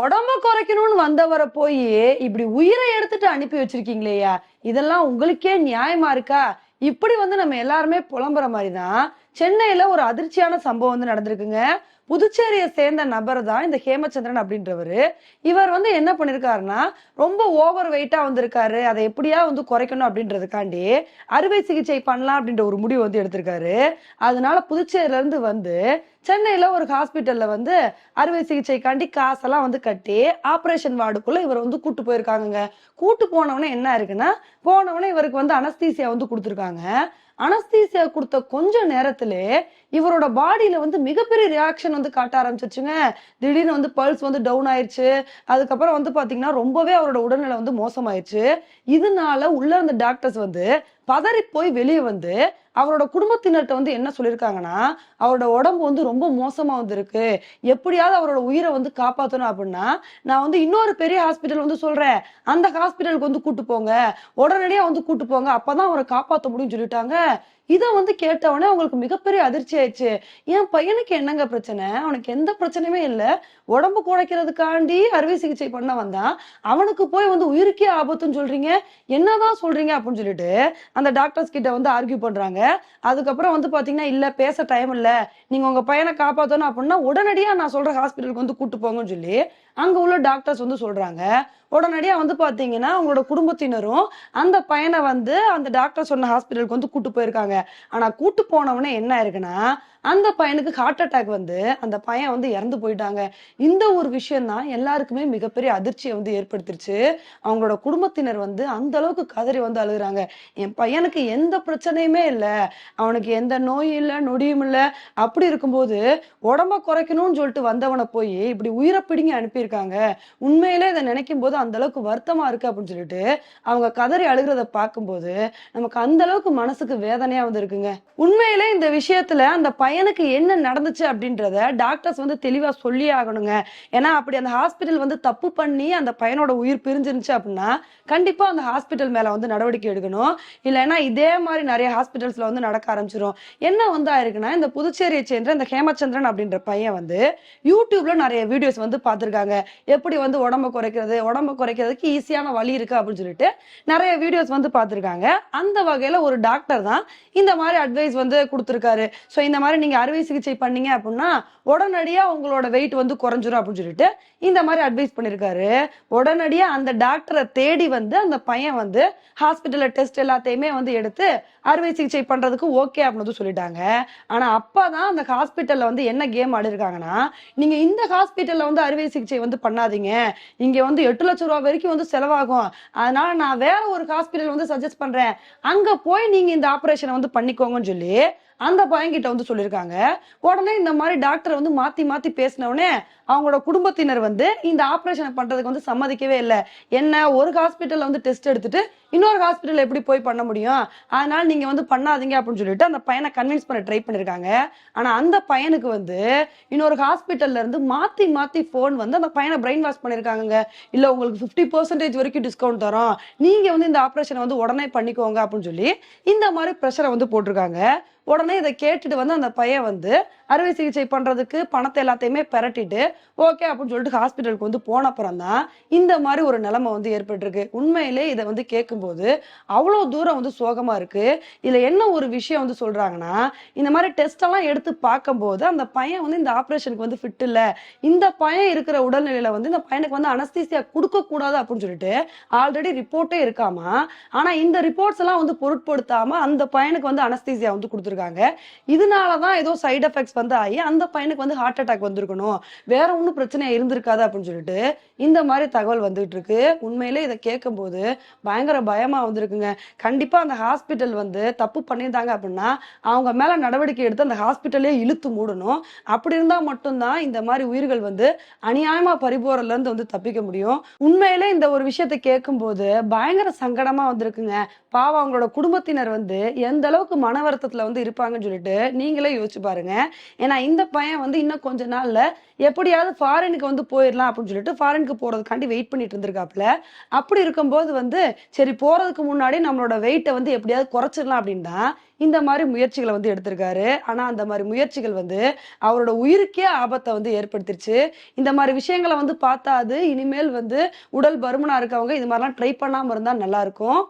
உடம்ப குறைக்கணும்னு வந்தவரை போய் இப்படி உயிரை எடுத்துட்டு அனுப்பி வச்சிருக்கீங்களேயா? இதெல்லாம் உங்களுக்கே நியாயமா இருக்கா? இப்படி வந்து நம்ம எல்லாருமே புலம்புற மாதிரி தான் சென்னையில ஒரு அதிர்ச்சியான சம்பவம் வந்து நடந்திருக்குங்க. புதுச்சேரியை சேர்ந்த நபர் தான் இந்த ஹேமச்சந்திரன் அப்படின்றவரு. இவர் வந்து என்ன பண்ணிருக்காருன்னா ரொம்ப ஓவர் வெயிட்டா வந்திருக்காரு. அதை எப்படியா வந்து குறைக்கணும் அப்படின்றதுக்காண்டி அறுவை சிகிச்சை பண்ணலாம் அப்படின்ற ஒரு முடிவு வந்து எடுத்திருக்காரு. அதனால புதுச்சேரியில இருந்து வந்து சென்னையில ஒரு ஹாஸ்பிட்டல்ல வந்து அறுவை சிகிச்சைக்காண்டி காசெல்லாம் வந்து கட்டி ஆபரேஷன் வார்டுக்குள்ள இவர் வந்து கூட்டு போயிருக்காங்கங்க. கூட்டு போனவனே என்ன இருக்குன்னா போனவனே இவருக்கு வந்து அனஸ்தீசியா வந்து கொடுத்துருக்காங்க. அனஸ்தீசியா கொடுத்த கொஞ்ச நேரத்திலே இவரோட பாடியில வந்து மிகப்பெரிய ரியாக்ஷன் வந்து காட்ட ஆரம்பிச்சிருச்சுங்க. திடீர்னு வந்து பல்ஸ் வந்து டவுன் ஆயிடுச்சு அதுக்கப்புறம் வந்து பாத்தீங்கன்னா ரொம்பவே அவரோட உடல்நிலை வந்து மோசமாயிருச்சு. இதனால உள்ள இருந்த டாக்டர்ஸ் வந்து பதறி போய் வெளியே வந்து அவரோட குடும்பத்தினர்கிட்ட வந்து என்ன சொல்லியிருக்காங்கன்னா அவரோட உடம்பு வந்து ரொம்ப மோசமா வந்திருக்கு. எப்படியாவது அவரோட உயிரை வந்து காப்பாற்றணும் அப்படின்னா நான் வந்து இன்னொரு பெரிய ஹாஸ்பிட்டல் வந்து சொல்றேன். அந்த ஹாஸ்பிட்டலுக்கு வந்து கூட்டு போங்க. உடனடியா வந்து கூட்டு போங்க. அப்பதான் அவரை காப்பாற்ற முடியும்னு சொல்லிட்டாங்க. இதை வந்து கேட்டவொடனே அவங்களுக்கு மிகப்பெரிய அதிர்ச்சி ஆயிடுச்சு. என் பையனுக்கு என்னங்க பிரச்சனை? அவனுக்கு எந்த பிரச்சனையுமே இல்லை. உடம்பு குறைக்கிறதுக்காண்டி அறுவை சிகிச்சை பண்ண வந்தான். அவனுக்கு போய் வந்து உயிருக்கே ஆபத்துன்னு சொல்றீங்க? என்னதான் சொல்றீங்க அப்படின்னு சொல்லிட்டு அந்த டாக்டர்ஸ் கிட்ட வந்து ஆர்கியூ பண்றாங்க. அதுக்கப்புறம் வந்து பாத்தீங்கன்னா இல்ல பேச டைம் இல்ல. நீங்க உங்க பையனை காப்பாத்தணும் அப்படின்னா உடனடியா நான் சொல்ற ஹாஸ்பிட்டலுக்கு வந்து கூட்டு போங்கன்னு சொல்லி அங்க உள்ள டாக்டர்ஸ் வந்து சொல்றாங்க. உடனடியா வந்து பாத்தீங்கன்னா அவங்களோட குடும்பத்தினரும் அந்த பையனை வந்து அந்த டாக்டர் சொன்ன ஹாஸ்பிட்டலுக்கு வந்து கூட்டு போயிருக்காங்க. ஆனா கூட்டு போனவனே என்ன இருக்குன்னா அந்த பையனுக்கு ஹார்ட் அட்டாக் வந்து அந்த பையன் வந்து இறந்து போயிட்டாங்க. இந்த ஒரு விஷயம் தான் எல்லாருக்குமே மிகப்பெரிய அதிர்ச்சியை வந்து ஏற்படுத்திருச்சு. அவங்களோட குடும்பத்தினர் வந்து அந்த அளவுக்கு கதறி வந்து அழுகுறாங்க. என் பையனுக்கு எந்த பிரச்சனையுமே இல்லை. அவனுக்கு எந்த நோயும் இல்லை நொடியும் இல்லை. அப்படி இருக்கும்போது உடம்ப குறைக்கணும்னு சொல்லிட்டு வந்தவனை போய் இப்படி உயிரை பிடிங்கி அனுப்பியிருக்காங்க. உண்மையிலே இதை நினைக்கும் போது அந்த அளவுக்கு வருத்தமா இருக்கு அப்படின்னு சொல்லிட்டு அவங்க கதறி அழுகிறத பார்க்கும்போது நமக்கு அந்த அளவுக்கு மனசுக்கு வேதனையா வந்து இருக்குங்க உண்மையிலே இந்த விஷயத்துல அந்த பையனுக்கு என்ன நடந்துச்சு அப்படின்றத டாக்டர்ஸ் வந்து தெளிவா சொல்லி ஆகணுங்க. ஏன்னா அப்படி அந்த ஹாஸ்பிட்டல் வந்து தப்பு பண்ணி அந்த பையனோட உயிர் பிரிஞ்சிருந்துச்சு அப்படின்னா கண்டிப்பா அந்த ஹாஸ்பிட்டல் மேல வந்து நடவடிக்கை எடுக்கணும். இல்லைன்னா இதே மாதிரி நிறைய ஹாஸ்பிட்டல்ஸ்ல வந்து நடக்க ஆரம்பிச்சிரும். என்ன வந்து ஆயிருக்குன்னா இந்த புதுச்சேரியை சேர்ந்த இந்த ஹேமச்சந்திரன் அப்படின்ற பையன் வந்து யூடியூப்ல நிறைய வீடியோஸ் வந்து பார்த்திருக்காங்க. எப்படி வந்து உடம்ப குறைக்கிறது உடம்ப குறைக்கிறதுக்கு ஈஸியான வழி இருக்கு அப்படின்னு சொல்லிட்டு நிறைய வீடியோஸ் வந்து பார்த்துருக்காங்க. அந்த வகையில ஒரு டாக்டர் தான் இந்த மாதிரி அட்வைஸ் வந்து கொடுத்துருக்காரு. ஸோ இந்த மாதிரி நீங்க அறுவை சிகிச்சை பண்ணீங்க அப்படின்னா உடனடியா உங்களோட வெயிட் வந்து குறைஞ்சிரும் அப்படின்னு சொல்லிட்டு இந்த மாதிரி அட்வைஸ் பண்ணிருக்காரு. உடனடியா அந்த டாக்டரை தேடி வந்து அந்த பையன் வந்து ஹாஸ்பிட்டல்ல டெஸ்ட் எல்லாத்தையுமே வந்து எடுத்து அறுவை சிகிச்சை பண்றதுக்கு ஓகே அப்படின்னு வந்து சொல்லிட்டாங்க. ஆனா அப்பதான் அந்த ஹாஸ்பிட்டல்ல வந்து என்ன கேம் ஆடிருக்காங்கன்னா நீங்க இந்த ஹாஸ்பிட்டல்ல வந்து அறுவை சிகிச்சை வந்து பண்ணாதீங்க. இங்க வந்து எட்டு லட்சம் ரூபாய் வரைக்கும் வந்து செலவாகும். அதனால நான் வேற ஒரு ஹாஸ்பிட்டல் வந்து சஜஸ்ட் பண்றேன். அங்க போய் நீங்க இந்த ஆபரேஷனை வந்து பண்ணிக்கோங்கன்னு சொல்லி அந்த பையன்கிட்ட வந்து சொல்லியிருக்காங்க உடனே இந்த மாதிரி டாக்டரை வந்து மாத்தி மாத்தி பேசினவுடனே அவங்களோட குடும்பத்தினர் வந்து இந்த ஆப்ரேஷனை பண்றதுக்கு வந்து சம்மதிக்கவே இல்லை. என்ன ஒரு ஹாஸ்பிட்டல்ல வந்து டெஸ்ட் எடுத்துட்டு இன்னொரு ஹாஸ்பிட்டல் எப்படி போய் பண்ண முடியும்? அதனால நீங்க வந்து பண்ணாதீங்க அப்படின்னு சொல்லிட்டு அந்த பையனை கன்வின்ஸ் பண்ண ட்ரை பண்ணிருக்காங்க. ஆனா அந்த பையனுக்கு வந்து இன்னொரு ஹாஸ்பிட்டல்ல இருந்து மாத்தி மாத்தி போன் வந்து அந்த பையனை பிரெயின் வாஷ் பண்ணிருக்காங்க இல்ல உங்களுக்கு பிப்டி பர்சன்டேஜ் வரைக்கும் டிஸ்கவுண்ட் தரோம். நீங்க வந்து இந்த ஆப்ரேஷனை வந்து உடனே பண்ணிக்கோங்க அப்படின்னு சொல்லி இந்த மாதிரி ப்ரெஷரை வந்து போட்டிருக்காங்க. உடனே இதை கேட்டுட்டு வந்து அந்த பையன் வந்து அறுவை சிகிச்சை பண்ணுறதுக்கு பணத்தை எல்லாத்தையுமே பெரட்டிட்டு ஓகே அப்படின்னு சொல்லிட்டு ஹாஸ்பிட்டலுக்கு வந்து போன அப்புறம் தான் இந்த மாதிரி ஒரு நிலைமை வந்து ஏற்பட்டிருக்கு. உண்மையிலே இதை வந்து கேட்கும்போது அவ்வளோ தூரம் வந்து சோகமாக இருக்கு. இதில் என்ன ஒரு விஷயம் வந்து சொல்கிறாங்கன்னா இந்த மாதிரி டெஸ்டெல்லாம் எடுத்து பார்க்கும்போது அந்த பையன் வந்து இந்த ஆப்ரேஷனுக்கு வந்து ஃபிட் இல்லை. இந்த பையன் இருக்கிற உடல்நிலையில் வந்து இந்த பையனுக்கு வந்து அனஸ்தீசியா கொடுக்கக்கூடாது அப்படின்னு சொல்லிட்டு ஆல்ரெடி ரிப்போர்ட்டே இருக்காமா? ஆனால் இந்த ரிப்போர்ட்ஸ் எல்லாம் வந்து பொருட்படுத்தாமல் அந்த பையனுக்கு வந்து அனஸ்தீசியா வந்து கொடுத்துருக்காங்க. இதனாலதான் ஏதோ சைடு எஃபெக்ட்ஸ் வந்து ஆகி அந்த பையனுக்கு வந்து ஹார்ட் அட்டாக் வந்திருக்கணும். வேற ஒன்றும் பிரச்சனை இருந்திருக்காது அப்படின்னு சொல்லிட்டு இந்த மாதிரி தகவல் வந்துட்டு இருக்கு. உண்மையிலே இதை கேட்கும்போது பயங்கர பயமா வந்திருக்குங்க. கண்டிப்பா அந்த ஹாஸ்பிட்டல் வந்து தப்பு பண்ணியிருந்தாங்க அப்படின்னா அவங்க மேல நடவடிக்கை எடுத்து அந்த ஹாஸ்பிட்டலே இழுத்து மூடணும். அப்படி இருந்தா மட்டும்தான் இந்த மாதிரி உயிர்கள் வந்து அநியாயமா பறிபோறதுல இருந்து வந்து தப்பிக்க முடியும். உண்மையிலே இந்த ஒரு விஷயத்தை கேட்கும்போது பயங்கர சங்கடமா வந்திருக்குங்க. பாவம் அவங்களோட குடும்பத்தினர் வந்து எந்த அளவுக்கு மன வருத்தத்துல வந்து இருப்பாங்கன்னு சொல்லிட்டு நீங்களே யோசிச்சு பாருங்க. ஏன்னா இந்த பையன் வந்து இன்னும் கொஞ்ச நாள்ல எப்படியாவது எப்படியாவது ஃபாரினுக்கு வந்து போயிடலாம் அப்படின்னு சொல்லிட்டு ஃபாரினுக்கு போறதுக்காண்டி வெயிட் பண்ணிட்டு இருந்திருக்காப்ல அப்படி இருக்கும்போது வந்து சரி போறதுக்கு முன்னாடி நம்மளோட வெயிட்டை வந்து எப்படியாவது குறைச்சிடலாம் அப்படின்னு தான் இந்த மாதிரி முயற்சிகளை வந்து எடுத்திருக்காரு. ஆனா அந்த மாதிரி முயற்சிகள் வந்து அவரோட உயிருக்கே ஆபத்தை வந்து ஏற்படுத்திருச்சு. இந்த மாதிரி விஷயங்களை வந்து பார்த்தாது. இனிமேல் வந்து உடல் பருமனா இருக்கவங்க இது மாதிரிலாம் ட்ரை பண்ணாம இருந்தா நல்லா இருக்கும்.